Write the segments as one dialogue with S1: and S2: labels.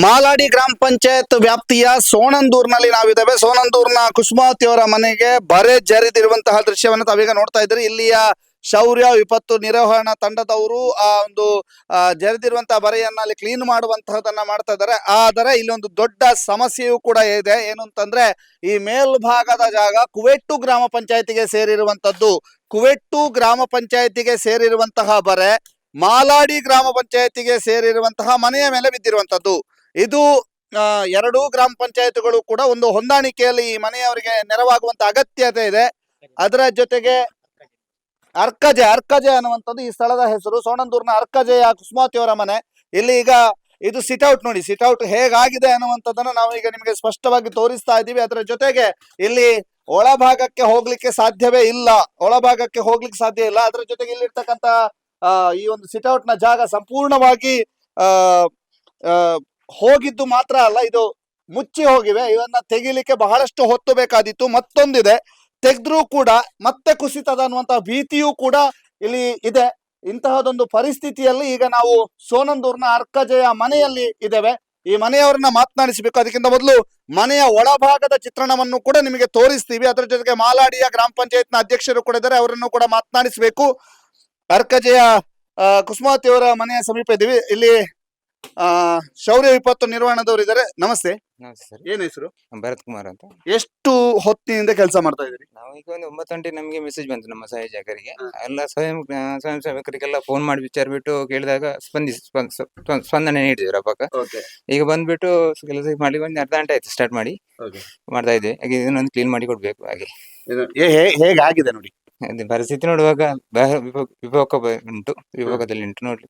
S1: ಮಾಲಾಡಿ ಗ್ರಾಮ ಪಂಚಾಯತ್ ವ್ಯಾಪ್ತಿಯ ಸೋಣಂದೂರ್ನಲ್ಲಿ ನಾವಿದ್ದೇವೆ. ಸೋಣಂದೂರ್ನ ಕುಸುಮಾವತಿ ಅವರ ಮನೆಗೆ ಬರೆ ಜರಿದಿರುವಂತಹ ದೃಶ್ಯವನ್ನು ತಾವೀಗ ನೋಡ್ತಾ ಇದ್ದೀರಿ. ಇಲ್ಲಿಯ ಶೌರ್ಯ, ವಿಪತ್ತು, ನಿರ್ವಹಣಾ ತಂಡದವರು ಆ ಒಂದು ಜರಿದಿರುವಂತಹ ಬರೆಯನ್ನ ಅಲ್ಲಿ ಕ್ಲೀನ್ ಮಾಡುವಂತಹದನ್ನ ಮಾಡ್ತಾ ಇದ್ದಾರೆ. ಆದರೆ ಇಲ್ಲಿ ಒಂದು ದೊಡ್ಡ ಸಮಸ್ಯೆಯೂ ಕೂಡ ಇದೆ. ಏನು ಅಂತಂದ್ರೆ, ಈ ಮೇಲ್ಭಾಗದ ಜಾಗ ಕುವೆಟ್ಟು ಗ್ರಾಮ ಪಂಚಾಯತಿಗೆ ಸೇರಿರುವಂತದ್ದು. ಕುವೆಟ್ಟು ಗ್ರಾಮ ಪಂಚಾಯತಿಗೆ ಸೇರಿರುವಂತಹ ಬರೆ, ಮಾಲಾಡಿ ಗ್ರಾಮ ಪಂಚಾಯತಿಗೆ ಸೇರಿರುವಂತಹ ಮನೆಯ ಮೇಲೆ ಬಿದ್ದಿರುವಂತದ್ದು. ಇದು ಎರಡೂ ಗ್ರಾಮ ಪಂಚಾಯತ್ಗಳು ಕೂಡ ಒಂದು ಹೊಂದಾಣಿಕೆಯಲ್ಲಿ ಈ ಮನೆಯವರಿಗೆ ನೆರವಾಗುವಂತ ಅಗತ್ಯತೆ ಇದೆ. ಅದರ ಜೊತೆಗೆ ಅರ್ಕಜೆ ಅರ್ಕಜೆ ಅನ್ನುವಂಥದ್ದು ಈ ಸ್ಥಳದ ಹೆಸರು. ಸೋಣಂದೂರ್ನ ಅರ್ಕಜೆಯ ಕುಸುಮಾವತಿ ಅವರ ಮನೆ. ಇಲ್ಲಿ ಈಗ ಇದು ಸಿಟ್ಔಟ್ ನೋಡಿ. ಸಿಟ್ಔಟ್ ಹೇಗಾಗಿದೆ ಅನ್ನುವಂಥದ್ದನ್ನು ನಾವು ಈಗ ನಿಮಗೆ ಸ್ಪಷ್ಟವಾಗಿ ತೋರಿಸ್ತಾ ಇದ್ದೀವಿ. ಅದರ ಜೊತೆಗೆ ಇಲ್ಲಿ ಒಳಭಾಗಕ್ಕೆ ಹೋಗ್ಲಿಕ್ಕೆ ಸಾಧ್ಯವೇ ಇಲ್ಲ. ಒಳಭಾಗಕ್ಕೆ ಹೋಗ್ಲಿಕ್ಕೆ ಸಾಧ್ಯ ಇಲ್ಲ. ಅದರ ಜೊತೆಗೆ ಇಲ್ಲಿರ್ತಕ್ಕಂತ ಆ, ಈ ಒಂದು ಸಿಟ್ಔಟ್ನ ಜಾಗ ಸಂಪೂರ್ಣವಾಗಿ ಹೋಗಿದ್ದು ಮಾತ್ರ ಅಲ್ಲ, ಇದು ಮುಚ್ಚಿ ಹೋಗಿವೆ. ಇವನ್ನ ತೆಗಿಲಿಕ್ಕೆ ಬಹಳಷ್ಟು ಹೊತ್ತು ಬೇಕಾದಿತ್ತು ಮತ್ತೊಂದಿದೆ, ತೆಗೆದ್ರೂ ಕೂಡ, ಮತ್ತೆ ಕುಸಿತದ ಅನ್ನುವಂತಹ ಭೀತಿಯೂ ಕೂಡ ಇಲ್ಲಿ ಇದೆ. ಇಂತಹದೊಂದು ಪರಿಸ್ಥಿತಿಯಲ್ಲಿ ಈಗ ನಾವು ಸೋನಂದೂರ್ನ ಅರ್ಕಜೆಯ ಮನೆಯಲ್ಲಿ ಇದ್ದೇವೆ. ಈ ಮನೆಯವರನ್ನ ಮಾತನಾಡಿಸಬೇಕು. ಅದಕ್ಕಿಂತ ಮೊದಲು ಮನೆಯ ಒಳಭಾಗದ ಚಿತ್ರಣವನ್ನು ಕೂಡ ನಿಮಗೆ ತೋರಿಸ್ತೀವಿ. ಅದರ ಜೊತೆಗೆ ಮಾಲಾಡಿಯ ಗ್ರಾಮ ಪಂಚಾಯತ್ನ ಅಧ್ಯಕ್ಷರು ಕೂಡ ಇದ್ದಾರೆ. ಅವರನ್ನು ಕೂಡ ಮಾತನಾಡಿಸಬೇಕು. ಅರ್ಕಜೆಯ ಕುಸುಮಾವತಿ ಅವರ ಮನೆಯ ಸಮೀಪ ಇದ್ದೀವಿ. ಇಲ್ಲಿ ಆ ಶೌರ್ಯ ವಿಪತ್ತು ನಿರ್ವಹಣದವರು ಇದ್ದಾರೆ ನಮಸ್ತೆ.
S2: ನಮಸ್ತೆ ಸರ್.
S1: ಏನ್ ಹೆಸರು?
S2: ಭರತ್ ಕುಮಾರ್ ಅಂತ.
S1: ಎಷ್ಟು ಹೊತ್ತಿನಿಂದ ಕೆಲಸ ಮಾಡ್ತಾ ಇದ್ದೀರಿ?
S2: ನಾವು ಈಗ ಒಂದು ಒಂಬತ್ತು ಗಂಟೆ ನಮಗೆ ಮೆಸೇಜ್ ಬಂತು ನಮ್ಮ ಸಹಾಯಕರಿಗೆ ಎಲ್ಲ ಸ್ವಯಂ ಆ, ಸ್ವಯಂ ಸೇವಕರಿಗೆಲ್ಲ ಫೋನ್ ಮಾಡಿ ವಿಚಾರ ಬಿಟ್ಟು ಕೇಳಿದಾಗ ಸ್ಪಂದಿಸಿ ಸ್ಪಂದ- ಸ್ಪ- ಸ್ಪಂದನೆ ನೀಡಿದ್ರು ಈಗ ಬಂದ್ಬಿಟ್ಟು ಕೆಲಸ ಮಾಡಿ ಒಂದು ಅರ್ಧ ಗಂಟೆ ಆಯ್ತು ಸ್ಟಾರ್ಟ್ ಮಾಡಿ. ಮಾಡ್ತಾ ಇದ್ವಿ ಹಾಗೆ ಇದನ್ನೊಂದು ಕ್ಲೀನ್ ಮಾಡಿ ಕೊಡ್ಬೇಕು ಹಾಗೆ.
S1: ಹೇಗಾಗಿದೆ ನೋಡಿ?
S2: ಅದೇ ಪರಿಸ್ಥಿತಿ ನೋಡುವಾಗ ವಿಭೋ- ವಿಭೋಗ ಬ- ಉಂಟು. ವಿಭೋಗದಲ್ಲಿ ಉಂಟು ನೋಡಿ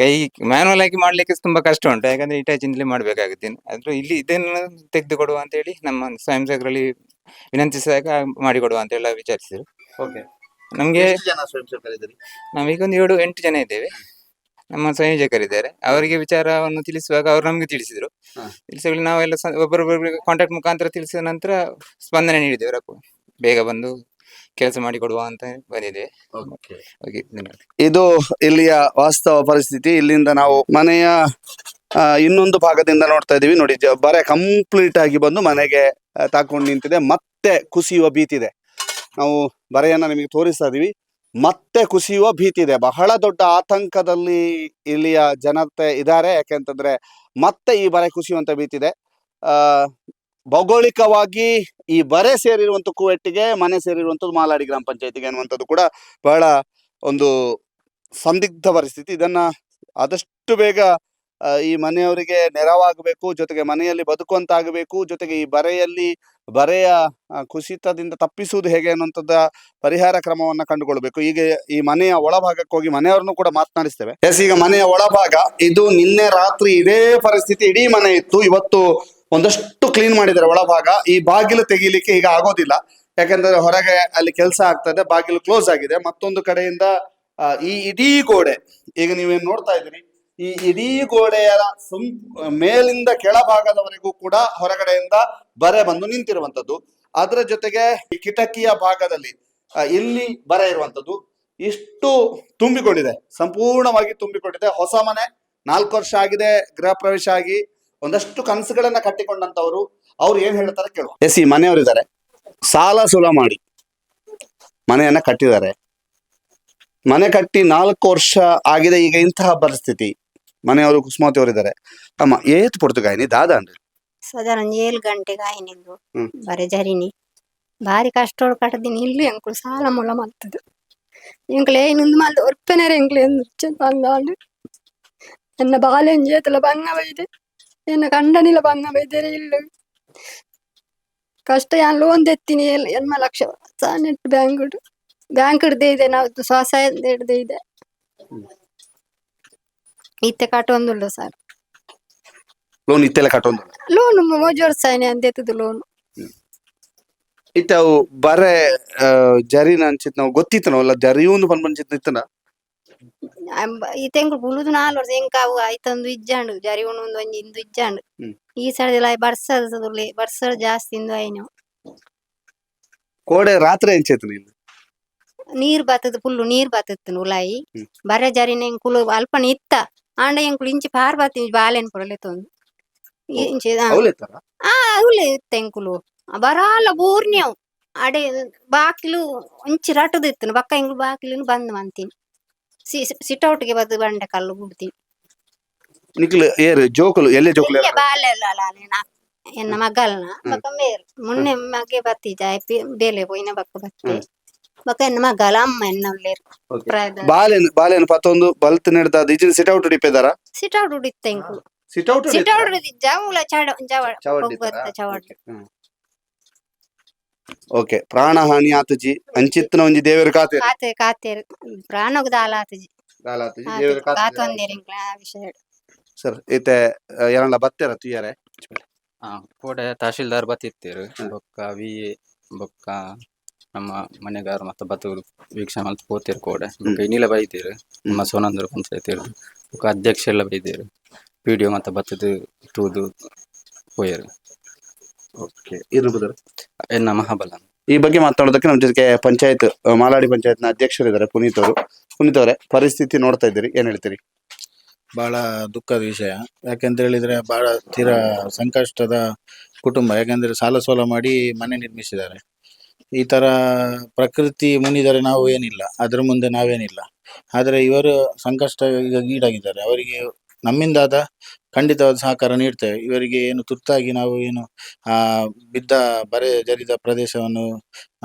S2: ಕೈ ಮ್ಯಾನುವಲ್ ಆಗಿ ಮಾಡ್ಲಿಕ್ಕೆ ತುಂಬಾ ಕಷ್ಟ ಉಂಟು. ಯಾಕಂದ್ರೆ ಇಟಾಚಿನಲ್ಲಿ ಮಾಡ್ಬೇಕಾಗುತ್ತೆ. ಆದ್ರೂ ಇಲ್ಲಿ ಇದನ್ನು ತೆಗೆದು ಕೊಡುವ ಅಂತ ಹೇಳಿ ನಮ್ಮ ಸ್ವಯಂ ಸೇವಕರಲ್ಲಿ ವಿನಂತಿಸಿದಾಗ ಮಾಡಿಕೊಡುವ ಅಂತ ಎಲ್ಲ ವಿಚಾರಿಸಿದ್ರು. ನಮ್ಗೆ
S1: ಎಷ್ಟು ಜನ ಸ್ವಯಂ ಸೇವಕರಿದ್ದೀರಿ
S2: ನಾವೀಗ ಒಂದು ಏಳು ಎಂಟು ಜನ ಇದ್ದೇವೆ. ನಮ್ಮ ಸಂಯೋಜಕರಿದ್ದಾರೆ. ಅವರಿಗೆ ವಿಚಾರವನ್ನು ತಿಳಿಸುವಾಗ ಅವರು ನಮ್ಗೆ ತಿಳಿಸಿದ್ರು.
S1: ಹಾ.
S2: ನಾವೆಲ್ಲ ಸ- ಒಬ್ಬರೊಬ್ಬರಿಗೆ ಕಾಂಟ್ಯಾಕ್ಟ್ ಮುಖಾಂತರ ತಿಳಿಸಿದ ನಂತರ ಸ್ಪಂದನೆ ನೀಡಿದ್ದೇವೆ. ರಪ್ಪ ಬೇಗ ಬಂದು ಕೆಲಸ ಮಾಡಿಕೊಡುವ ಅಂತ ಬಂದಿದೆ. ಧನ್ಯವಾದ.
S1: ಇದು ಇಲ್ಲಿಯ ವಾಸ್ತವ ಪರಿಸ್ಥಿತಿ. ಇಲ್ಲಿಂದ ನಾವು ಮನೆಯ ಆ, ಇನ್ನೊಂದು ಭಾಗದಿಂದ ನೋಡ್ತಾ ಇದೀವಿ ನೋಡಿ ಜ- ಬರೆ ಕಂಪ್ಲೀಟ್ ಆಗಿ ಬಂದು ಮನೆಗೆ ತಾಕೊಂಡು ನಿಂತಿದೆ. ಮತ್ತೆ ಕುಸಿಯುವ ಭೀತಿ ಇದೆ. ನಾವು ಬರೆಯನ್ನ ನಿಮಗೆ ತೋರಿಸ್ತಾ ಇದೀವಿ ಮತ್ತೆ ಕುಸಿಯುವ ಭೀತಿ ಇದೆ. ಬಹಳ ದೊಡ್ಡ ಆತಂಕದಲ್ಲಿ ಇಲ್ಲಿಯ ಜನತೆ ಇದ್ದಾರೆ. ಯಾಕೆಂತಂದ್ರೆ ಮತ್ತೆ ಈ ಬರೆ ಕುಸಿಯುವಂತ ಭೀತಿ ಇದೆ. ಆ ಭೌಗೋಳಿಕವಾಗಿ ಈ ಬರೆ ಸೇರಿರುವಂತ ಕುವೆಟ್ಟಿಗೆ, ಮನೆ ಸೇರಿರುವಂಥದ್ದು ಮಾಲಾಡಿ ಗ್ರಾಮ ಪಂಚಾಯತಿಗೆ ಅನ್ನುವಂಥದ್ದು ಕೂಡ ಬಹಳ ಒಂದು ಸಂದಿಗ್ಧ ಪರಿಸ್ಥಿತಿ. ಇದನ್ನ ಆದಷ್ಟು ಬೇಗ ಈ ಮನೆಯವರಿಗೆ ನೆರವಾಗಬೇಕು, ಜೊತೆಗೆ ಮನೆಯಲ್ಲಿ ಬದುಕುವಂತಾಗಬೇಕು, ಜೊತೆಗೆ ಈ ಬರೆಯಲ್ಲಿ, ಬರೆಯ ಕುಸಿತದಿಂದ ತಪ್ಪಿಸುವುದು ಹೇಗೆ ಅನ್ನುವಂಥದ್ದ ಪರಿಹಾರ ಕ್ರಮವನ್ನ ಕಂಡುಕೊಳ್ಬೇಕು ಈಗ ಈ ಮನೆಯ ಒಳಭಾಗಕ್ಕೆ ಹೋಗಿ ಮನೆಯವರನ್ನು ಕೂಡ ಮಾತನಾಡಿಸ್ತೇವೆ. ಎಸ್, ಈಗ ಮನೆಯ ಒಳಭಾಗ, ಇದು ನಿನ್ನೆ ರಾತ್ರಿ ಇದೇ ಪರಿಸ್ಥಿತಿ, ಇಡೀ ಮನೆ ಇತ್ತು. ಇವತ್ತು ಒಂದಷ್ಟು ಕ್ಲೀನ್ ಮಾಡಿದ್ದಾರೆ ಒಳಭಾಗ. ಈ ಬಾಗಿಲು ತೆಗಿಲಿಕ್ಕೆ ಈಗ ಆಗೋದಿಲ್ಲ. ಯಾಕಂದ್ರೆ ಹೊರಗೆ ಅಲ್ಲಿ ಕೆಲಸ ಆಗ್ತದೆ ಬಾಗಿಲು ಕ್ಲೋಸ್ ಆಗಿದೆ. ಮತ್ತೊಂದು ಕಡೆಯಿಂದ ಈ ಇಡೀ ಗೋಡೆ, ಈಗ ನೀವೇನ್ ನೋಡ್ತಾ ಇದ್ದೀರಿ, ಈ ಇಡೀ ಗೋಡೆಯ ಸುಮ್, ಮೇಲಿಂದ ಕೆಳಭಾಗದವರೆಗೂ ಕೂಡ ಹೊರಗಡೆಯಿಂದ ಬರೆ ಬಂದು ನಿಂತಿರುವಂತದ್ದು ಅದರ ಜೊತೆಗೆ ಈ ಕಿಟಕಿಯ ಭಾಗದಲ್ಲಿ ಇಲ್ಲಿ ಬರೆ ಇರುವಂತದ್ದು ಇಷ್ಟು ತುಂಬಿಕೊಂಡಿದೆ, ಸಂಪೂರ್ಣವಾಗಿ ತುಂಬಿಕೊಂಡಿದೆ. ಹೊಸ ಮನೆ, ನಾಲ್ಕು ವರ್ಷ ಆಗಿದೆ ಗೃಹ ಪ್ರವೇಶ ಆಗಿ. ಒಂದಷ್ಟು ಕನಸುಗಳನ್ನ ಕಟ್ಟಿಕೊಂಡಂತವ್ರು ಅವ್ರು ಏನ್ ಹೇಳ್ತಾರೆ ಕೇಳುವ ಎಸ್ ಈ ಮನೆಯವರಿದ್ದಾರೆ. ಸಾಲ ಸುಲ ಮಾಡಿ ಮನೆಯನ್ನ ಕಟ್ಟಿದ್ದಾರೆ. ಮನೆ ಕಟ್ಟಿ ನಾಲ್ಕು ವರ್ಷ ಆಗಿದೆ ಈಗ ಇಂತಹ ಪರಿಸ್ಥಿತಿ. ಮನೆಯವರು ಕುಸುಮಾವತಿ ಅವರಿದ್ದಾರೆ ಅಮ್ಮ ಏತ್ ಪೊರ್ತುಗಾಯಿನಿ ದಾದ ಅಂದ್ರೆ?
S3: ಸಾಧಾರಣ ಏಳು ಗಂಟೆ ಆಯ್ನಿಂದು
S1: ಹ್ಮ್.
S3: ಬರೆ ಜರಿನಿ. ಬಾರಿ ಕಷ್ಟೋಡು ಕಟ್ಟದಿನಿ ಇಲ್ಲಿ ಎಂಕುಲು ಸಾಲ ಮುಲ ಮಲ್ತದು ಎಂಕ್ಲೆ ಇನ್ನೊಂದು ಮಲ್ದು ಒರ್ಪೆನರೆ ಎಂಕ್ಲೆ ಬಂಗಾಂಡು ಎನ್ನ ಬಾಲೆನ್ ಜೇತಲ ಬಂಗ ಬೈದೆ ಎನ್ನ ಕಂಡನಿಲ ಬಂದ ಬೈದರೆ ಇಲ್ಲ ಕಷ್ಟ ಯಾನ್ ಲೋನ್ ತೆತ್ತೀನಿ ಎನ್ಮ ಲಕ್ಷ ನೆಟ್ ಬ್ಯಾಂಕ್ ಬ್ಯಾಂಕ್ ಹಿಡ್ದೇ ಇದೆ ನಾವು ಸ್ವಸಹಾಯ ಹಿಡ್ದೇ ಇದೆ ಇತ್ತೆ ಕಟ್ಟೊಂದುಲ್ಲ ಸರ್
S1: ಲೋನ್ ಇತ್ತೆಲ್ಲ ಕಟ್ಟೊಂದು
S3: ಲೋನ್ ಮೋಜೋರ್ ಸೈನೆ ಅಂದೆತ್ತದು ಲೋನ್
S1: ಇತ್ತ ಅವು ಬರೆ ಜರಿನ ಅಂಚಿತ್ ನಾವು ಗೊತ್ತಿತ್ತು ನಾವಲ್ಲ ಒಂದು ಪನ್ ಪಂಚಿತ್ ಇತ್ತನ
S3: ಇತೆಂಗ್ ಬುಳುದು ನಾಲ್ ವರ್ಷ ಎಂಕ ಅವು ಐತಂದು ಇಜ್ಜಾಂಡು ಜರಿ ಉಣ್ಣೊಂದು ಒಂಜಿ ಇಂದು ಇಜ್ಜಾಂಡು
S1: ಹ್ಮ್.
S3: ಈ ಸೈಡ್ ಬರ್ಸದಲ್ಲಿ ಬರ್ಸರ್ ಜಾಸ್ತಿ ಇಂದು ಐನು
S1: ಕೋಡೆ ರಾತ್ರಿ ಅಂಚಿತ್ ನೀನು
S3: ನೀರ್ ಬತ್ತದ ಫುಲ್ಲು ನೀರ್ ಬತ್ತದ ಉಲಾಯಿ
S1: ಹ್ಮ್.
S3: ಬರೆ ಜರಿನ ಎಂಕುಲು ಅಲ್ಪ ಇತ್ತ ಆಂಡ ಎಂಕುಲು ಇಂಚಿ ಪಾರ್ ಬತ್ತಿ ಬಾಲೆನ್ ಕೊಡಲೆ ತೊಂದು ಇಂಚೆ
S1: ಅವಲೆತ್ತಾರ
S3: ಅವಳೆ ತೆಂಕುಲು ಬರಾಲ ಬೂರ್ನ್ಯವು ಅಡೆ ಬಾಕಿಲು ಒಂಚಿ ರಟದಿತ್ತು ಬಕ್ಕ ಹಿಂಗ್ ಬಾಕಿಲು ಬಂದ್ ಮಂತೀನಿ ಸಿಟೌಟ್ಗೆ ಬದ್ದು ಬಂಡೆ ಕಲ್ಲು ಬಿಡ್ತೀನಿ
S1: ನಿಕ್ಲು ಏರು ಜೋಕುಲು ಎಲ್ಲೇ ಜೋಕುಲು
S3: ಇಲ್ಲೇ ಬಾಲೆ ಅಲ್ಲ ಅಲ್ಲ ಎನ್ನ ಮಗಲ್ನ ಬಕ್ಕ ಮೇರ್ ಮೊನ್ನೆ ಮಗೆ ಬತ್ತಿಜ ಬೇಲೆ ಪೋಯಿನ ಬಕ್ಕ. ಬತ್ತೆ ಬಕ್ಕ ಎನ್ನ ಮಗಲ ಅಮ್ಮ ಎನ್ನ. ಪ್ರಾಯದ
S1: ಬಾಲೆನ್ ಬಾಲೆನ್ ಪತ್ತೊಂದು ಬಲ್ತ್ ನೆಡ್ದ ಇಜಿನ ಸಿಟೌಟ್ ಹಿಡಿಪಿದಾರ?
S3: ಸಿಟೌಟ್ ಔಟ್ ಇಂಕು
S1: ಸಿಟ್
S3: ಔಟ್ ಉಡಿದ್ದ ಜಾವುಲ ಚಡ ಜವ ಹೋಗ್ಬರ್ತ ಚವಡ್
S1: ಓಕೆ. ಪ್ರಾಣ ಹಾನಿ ಆತುಜಿ ಅಂಚಿತ್ತಿನ ಒಂಜಿ ದೇವರ ಖಾತೆ
S3: ಕಾತೆ ಕಾತೆ ಪ್ರಾಣೋಗದ ಆಲಾತಜಿ
S1: ದೇವರ
S3: ಕಾತು ಒಂದೇರಿ ವಿಷಯ
S1: ಸರ್ ಈತೆ ಏನಲ್ಲ ಬತ್ತೆರ ತುಯರೆ
S4: ಆ ಕೋಡೆ ತಹಶೀಲ್ದಾರ್ ಬತ್ತಿತ್ತೇರು. ಬೊಕ್ಕ ವಿ ಬೊಕ್ಕ ನಮ್ಮ ಮನೆಗಾರ ಮತ್ತೆ ಬತ್ತು ವೀಕ್ಷಣೆ ಮಲ್ತ್ ಪೋತಿರು ಕೋಡೆ. ಬೊಕ್ಕ ಇನ್ನಿಲ ಬೈತೇರು. ನಮ್ಮ ಸೋನಂದರು ಪಂಚಾಯತ್ ಇರ್ದು ಬೊಕ್ಕ ಅಧ್ಯಕ್ಷ ಎಲ್ಲ ಬೈತೀರು. ಪಿ ಡಿ ಒ ಮತ್ತೆ ಬತ್ತದು ತೂದು ಹೋಯರು
S1: ಓಕೆ. ಇನ್ನು ಬದಲು
S4: ಎನ್ನ ಮಹಾಬಲ
S1: ಈ ಬಗ್ಗೆ ಮಾತಾಡೋದಕ್ಕೆ ನಮ್ಮ ಜೊತೆಗೆ ಪಂಚಾಯತ್ ಮಾಲಾಡಿ ಪಂಚಾಯತ್ನ ಅಧ್ಯಕ್ಷರಿದ್ದಾರೆ ಪುನೀತ್ ಅವರು. ಪುನೀತ್ ಅವರೇ ಪರಿಸ್ಥಿತಿ ನೋಡ್ತಾ ಇದ್ದೀರಿ ಏನ್ ಹೇಳ್ತೀರಿ?
S5: ಬಹಳ ದುಃಖದ ವಿಷಯ. ಯಾಕೆಂತ ಹೇಳಿದ್ರೆ ಬಹಳ ತೀರಾ ಸಂಕಷ್ಟದ ಕುಟುಂಬ. ಯಾಕೆಂದ್ರೆ ಸಾಲ ಸೋಲ ಮಾಡಿ ಮನೆ ನಿರ್ಮಿಸಿದ್ದಾರೆ. ಈ ತರ ಪ್ರಕೃತಿ ಮುನಿದರೆ ನಾವು ಏನಿಲ್ಲ. ಅದ್ರ ಮುಂದೆ ನಾವೇನಿಲ್ಲ. ಆದರೆ ಇವರು ಸಂಕಷ್ಟ ಈಗ ಈಡಾಗಿದ್ದಾರೆ. ಅವರಿಗೆ ನಮ್ಮಿಂದಾದ ಖಂಡಿತವಾದ ಸಹಕಾರ ನೀಡ್ತೇವೆ. ಇವರಿಗೆ ಏನು ತುರ್ತಾಗಿ ನಾವು ಏನು ಆ ಬಿದ್ದ ಬರೆ ಜರಿದ ಪ್ರದೇಶವನ್ನು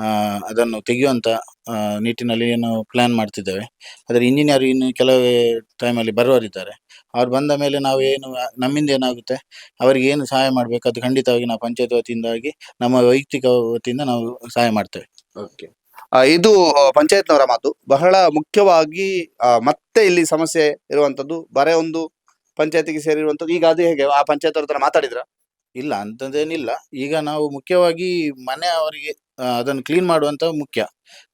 S5: ಆ ಅದನ್ನು ತೆಗೆಯುವಂತ ಆ, ನಿಟ್ಟಿನಲ್ಲಿ ಏನು ಪ್ಲಾನ್ ಮಾಡ್ತಿದ್ದೇವೆ. ಆದರೆ ಇಂಜಿನಿಯರ್ ಇನ್ನು ಕೆಲವೇ ಟೈಮಲ್ಲಿ ಬರುವರಿದ್ದಾರೆ. ಅವ್ರು ಬಂದ ಮೇಲೆ ನಾವು ಏನು ನಮ್ಮಿಂದ ಏನಾಗುತ್ತೆ? ಅವರಿಗೆ ಏನು ಸಹಾಯ ಮಾಡಬೇಕು? ಅದು ಖಂಡಿತವಾಗಿ ನಾವು ಪಂಚಾಯತ್ ವತಿಯಿಂದಾಗಿ ನಮ್ಮ ವೈಯಕ್ತಿಕ ವತಿಯಿಂದ ನಾವು ಸಹಾಯ ಮಾಡ್ತೇವೆ.
S1: ಓಕೆ ಇದು ಪಂಚಾಯತ್ನವರ ಮಾತು. ಬಹಳ ಮುಖ್ಯವಾಗಿ ಆ, ಮತ್ತೆ ಇಲ್ಲಿ ಸಮಸ್ಯೆ ಇರುವಂತದ್ದು ಬರೇ ಒಂದು ಪಂಚಾಯತಿಗೆ ಸೇರಿರುವಂಥದ್ದು ಈಗ ಅದು ಹೇಗೆ? ಆ ಪಂಚಾಯತ್ ಅವ್ರ ಹತ್ರ ಮಾತಾಡಿದ್ರ?
S5: ಇಲ್ಲ ಅಂಥದ್ದೇನಿಲ್ಲ ಈಗ ನಾವು ಮುಖ್ಯವಾಗಿ ಮನೆ ಅವರಿಗೆ ಅದನ್ನು ಕ್ಲೀನ್ ಮಾಡುವಂತ ಮುಖ್ಯ.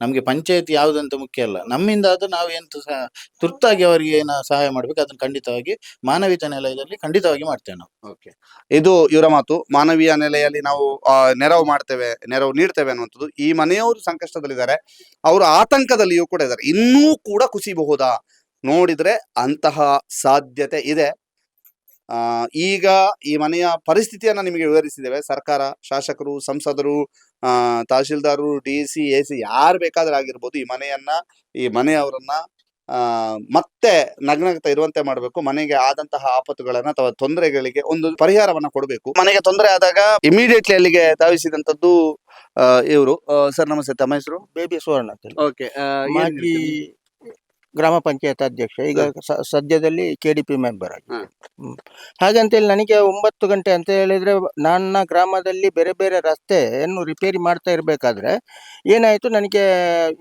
S5: ನಮಗೆ ಪಂಚಾಯತ್ ಯಾವುದಂತ ಮುಖ್ಯ ಅಲ್ಲ. ನಮ್ಮಿಂದ ಅದು ನಾವು ಎಂತ ಸಹ ತುರ್ತಾಗಿ ಅವರಿಗೆ ಏನ ಸಹಾಯ ಮಾಡ್ಬೇಕು ಅದನ್ನು ಖಂಡಿತವಾಗಿ ಮಾನವೀಯ ನೆಲೆಯಲ್ಲಿ ಖಂಡಿತವಾಗಿ ಮಾಡ್ತೇವೆ ನಾವು.
S1: ಓಕೆ. ಇದು ಇವರ ಮಾತು. ಮಾನವೀಯ ನೆಲೆಯಲ್ಲಿ ನಾವು ಆ, ನೆರವು ಮಾಡ್ತೇವೆ ನೆರವು ನೀಡ್ತೇವೆ ಅನ್ನುವಂಥದ್ದು. ಈ ಮನೆಯವರು ಸಂಕಷ್ಟದಲ್ಲಿದ್ದಾರೆ. ಅವರು ಆತಂಕದಲ್ಲಿಯೂ ಕೂಡ ಇದ್ದಾರೆ. ಇನ್ನೂ ಕೂಡ ಕುಸಿಬಹುದಾ ನೋಡಿದ್ರೆ ಅಂತಹ ಸಾಧ್ಯತೆ ಇದೆ. ಆ ಈಗ ಈ ಮನೆಯ ಪರಿಸ್ಥಿತಿಯನ್ನ ನಿಮಗೆ ವಿವರಿಸಿದ್ದೇವೆ. ಸರ್ಕಾರ ಶಾಸಕರು ಸಂಸದರು ಆ ತಹಶೀಲ್ದಾರರು ಡಿ ಸಿ ಎ ಸಿ ಯಾರು ಬೇಕಾದ್ರೆ ಆಗಿರ್ಬೋದು ಈ ಮನೆಯನ್ನ ಈ ಮನೆಯವರನ್ನ ಆ ಮತ್ತೆ ನಗ್ನಗ್ತಾ ಇರುವಂತೆ ಮಾಡಬೇಕು. ಮನೆಗೆ ಆದಂತಹ ಆಪತ್ತುಗಳನ್ನ ಅಥವಾ ತೊಂದರೆಗಳಿಗೆ ಒಂದು ಪರಿಹಾರವನ್ನ ಕೊಡಬೇಕು. ಮನೆಗೆ ತೊಂದರೆ ಆದಾಗ ಇಮಿಡಿಯೇಟ್ಲಿ ಅಲ್ಲಿಗೆ ಧಾವಿಸಿದಂತದ್ದು ಇವರು. ಸರ್ ನಮಸ್ತೆ ತಮ್ಮ ಹೆಸರು?
S6: ಬೇಬಿ ಸುವರ್ಣ
S1: ಓಕೆ
S6: ಗ್ರಾಮ ಪಂಚಾಯತ್ ಅಧ್ಯಕ್ಷ ಈಗ ಸ- ಸದ್ಯದಲ್ಲಿ ಕೆ ಡಿ ಪಿ ಮೆಂಬರ್ ಆಗಿ
S1: ಹ್ಮ್.
S6: ಹ್ಮ್. ಹಾಗಂತೇಳಿ ನನಗೆ ಒಂಬತ್ತು ಗಂಟೆ ಅಂತ ಹೇಳಿದ್ರೆ ನನ್ನ ಗ್ರಾಮದಲ್ಲಿ ಬೇರೆ ಬೇರೆ ರಸ್ತೆಯನ್ನು ರಿಪೇರಿ ಮಾಡ್ತಾ ಇರಬೇಕಾದ್ರೆ ಏನಾಯಿತು ನನಗೆ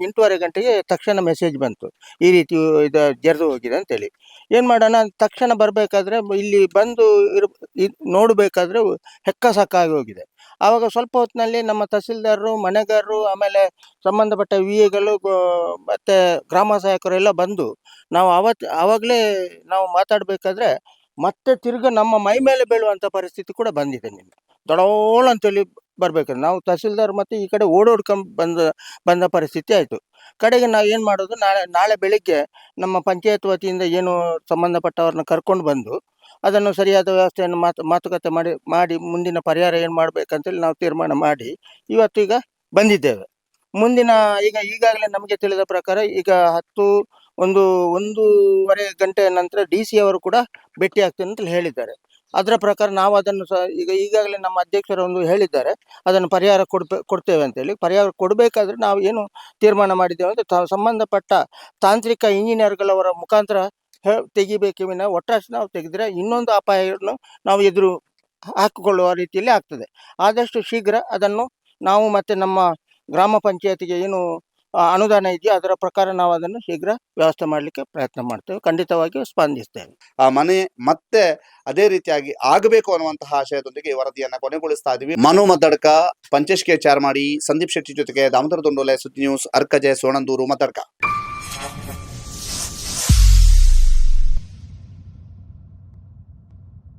S6: ಎಂಟೂವರೆ ಗಂಟೆಗೆ ತಕ್ಷಣ ಮೆಸೇಜ್ ಬಂತು. ಈ ರೀತಿ ಇದು ಜರಿದು ಹೋಗಿದೆ ಅಂತೇಳಿ. ಏನು ಮಾಡೋಣ? ತಕ್ಷಣ ಬರಬೇಕಾದ್ರೆ ಇಲ್ಲಿ ಬಂದು ಇರ್ ಇದ್ ನೋಡಬೇಕಾದ್ರೆ ಹೆಕ್ಕ ಸಾಕಾಗಿ ಹೋಗಿದೆ. ಆವಾಗ ಸ್ವಲ್ಪ ಹೊತ್ತಿನಲ್ಲಿ ನಮ್ಮ ತಹಸೀಲ್ದಾರರು, ಮನೆಗಾರರು, ಆಮೇಲೆ ಸಂಬಂಧಪಟ್ಟ ವಿ ಎಗಳು ಮತ್ತು ಗ್ರಾಮ ಸಹಾಯಕರು ಎಲ್ಲ ಬಂದು ನಾವು ಅವತ್ತು ಆವಾಗಲೇ ನಾವು ಮಾತಾಡಬೇಕಾದ್ರೆ ಮತ್ತೆ ತಿರ್ಗ ನಮ್ಮ ಮೈ ಮೇಲೆ ಬೀಳುವಂಥ ಪರಿಸ್ಥಿತಿ ಕೂಡ ಬಂದಿದೆ ನಿಮಗೆ ದೊಡೋಳ ಅಂತೇಳಿ ಬರಬೇಕು ನಾವು ತಹಸೀಲ್ದಾರ್ ಮತ್ತು ಈ ಕಡೆ ಓಡೋಡ್ಕೊಂಡು ಬಂದ ಬಂದ ಪರಿಸ್ಥಿತಿ ಆಯಿತು. ಕಡೆಗೆ ನಾವು ಏನು ಮಾಡೋದು, ನಾಳೆ ನಾಳೆ ಬೆಳಿಗ್ಗೆ ನಮ್ಮ ಪಂಚಾಯತ್ ವತಿಯಿಂದ ಏನು ಸಂಬಂಧಪಟ್ಟವ್ರನ್ನ ಕರ್ಕೊಂಡು ಬಂದು ಅದನ್ನು ಸರಿಯಾದ ವ್ಯವಸ್ಥೆಯನ್ನು ಮಾತು, ಮಾತುಕತೆ ಮಾಡಿ ಮಾಡಿ ಮುಂದಿನ ಪರಿಹಾರ ಏನು ಮಾಡಬೇಕಂತೇಳಿ ನಾವು ತೀರ್ಮಾನ ಮಾಡಿ ಇವತ್ತು ಈಗ ಬಂದಿದ್ದೇವೆ. ಮುಂದಿನ ಈಗ, ಈಗಾಗಲೇ ನಮಗೆ ತಿಳಿದ ಪ್ರಕಾರ ಈಗ ಹತ್ತು, ಒಂದು, ಒಂದೂವರೆ ಗಂಟೆ ನಂತರ ಡಿ ಸಿ ಅವರು ಕೂಡ ಭೇಟಿ ಆಗ್ತೇನೆ ಅಂತ ಹೇಳಿದ್ದಾರೆ. ಅದರ ಪ್ರಕಾರ ನಾವು ಅದನ್ನು ಸಹ ಈಗ, ಈಗಾಗಲೇ ನಮ್ಮ ಅಧ್ಯಕ್ಷರು ಒಂದು ಹೇಳಿದ್ದಾರೆ. ಅದನ್ನು ಪರಿಹಾರ ಕೊಡ್ಬೇ, ಕೊಡ್ತೇವೆ ಅಂತೇಳಿ. ಪರಿಹಾರ ಕೊಡಬೇಕಾದ್ರೆ ನಾವು ಏನು ತೀರ್ಮಾನ ಮಾಡಿದ್ದೇವೆ ಅಂದರೆ ಸಂಬಂಧಪಟ್ಟ ತಾಂತ್ರಿಕ ಇಂಜಿನಿಯರ್ಗಳವರ ಮುಖಾಂತರ ತೆಗಿಬೇಕೆ ವಿನ ಒಟ್ಟಾರೆ ನಾವು ತೆಗೆದ್ರೆ ಇನ್ನೊಂದು ಅಪಾಯವನ್ನು ನಾವು ಎದುರು ಹಾಕಿಕೊಳ್ಳುವ ರೀತಿಯಲ್ಲಿ ಆಗ್ತದೆ. ಆದಷ್ಟು ಶೀಘ್ರ ಅದನ್ನು ನಾವು ಮತ್ತೆ ನಮ್ಮ ಗ್ರಾಮ ಪಂಚಾಯತಿಗೆ ಏನು ಅನುದಾನ ಇದೆಯೋ ಅದರ ಪ್ರಕಾರ ನಾವು ಅದನ್ನು ಶೀಘ್ರ ವ್ಯವಸ್ಥೆ ಮಾಡಲಿಕ್ಕೆ ಪ್ರಯತ್ನ ಮಾಡ್ತೇವೆ. ಖಂಡಿತವಾಗಿಯೂ ಸ್ಪಂದಿಸ್ತೇವೆ.
S1: ಆ, ಮನೆ ಮತ್ತೆ ಅದೇ ರೀತಿಯಾಗಿ ಆಗಬೇಕು ಅನ್ನುವಂತಹ ಆಶಯದೊಂದಿಗೆ ವರದಿಯನ್ನು ವರದಿಯನ್ನ ಕೊನೆಗೊಳಿಸ್ತಾ ಇದ್ದೀವಿ. ಮನು ಮದ್ದಡ್ಕ ಪಂಚೇಶ್ ಕೆ ಚಾರ್ಮಾಡಿ, ಸಂದೀಪ್ ಶೆಟ್ಟಿ ಜೊತೆಗೆ ದಾಮೋದರ ದೊಂಡೋಲೆ, ಸುದ್ದಿ ನ್ಯೂಸ್ ಅರ್ಕಜೆ ಸೋಣಂದೂರು ಮದ್ದಡ್ಕ.